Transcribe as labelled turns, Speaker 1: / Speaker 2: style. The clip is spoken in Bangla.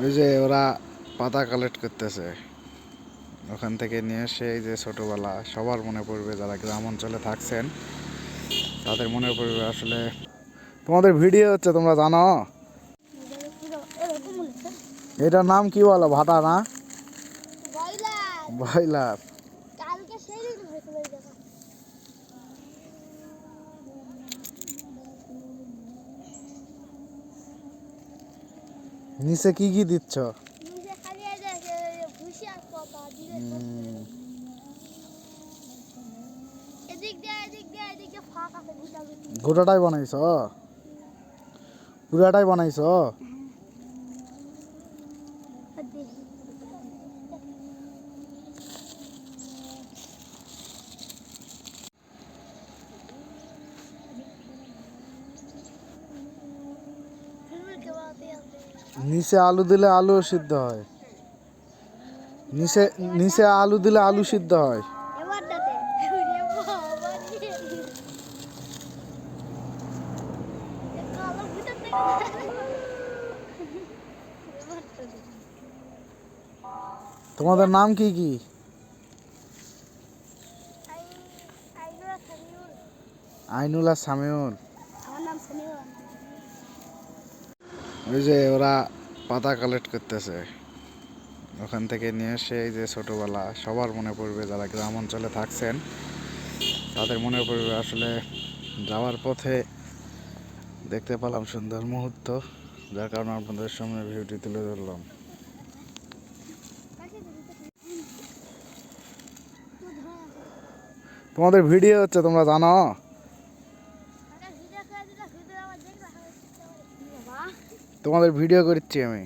Speaker 1: ওই যে ওরা পাতা কালেক্ট করতেছে। ওখান থেকে নিয়ে এসে এই যে ছোটোবেলা সবার মনে পড়বে যারা গ্রাম অঞ্চলে থাকছেন তাদের মনে পড়বে আসলে। তোমাদের ভিডিও হচ্ছে তোমরা জানো? এটার নাম কি বলো ভাটা না? ব্রয়লার।
Speaker 2: ফাঁক আছে গুটা গুটি
Speaker 1: গোটাটাই বানাইছ? পুরাটাই বানাইছ?
Speaker 2: কেবাতে আছে
Speaker 1: নিচে আলু দিলে আলু সিদ্ধ হয়। নিচে নিচে আলু দিলে আলু সিদ্ধ হয়। তোমাদের নাম কি কি?
Speaker 2: আই
Speaker 1: আইনুল আর
Speaker 2: সামিউল।
Speaker 1: ওই যে ওরা পাতা কালেক্ট করতেছে। ওখান থেকে নিয়ে এসে এই যে ছোটোবেলা, সবার মনে পড়বে যারা গ্রাম অঞ্চলে থাকছেন, তাদের মনে পড়বে আসলে যাওয়ার পথে দেখতে পেলাম সুন্দর মুহূর্ত, যার কারণে আপনাদের সামনে ভিডিওটি তুলে ধরলাম। তোমাদের ভিডিও হচ্ছে, তোমরা জানো? তোমাদের ভিডিও করছি আমি।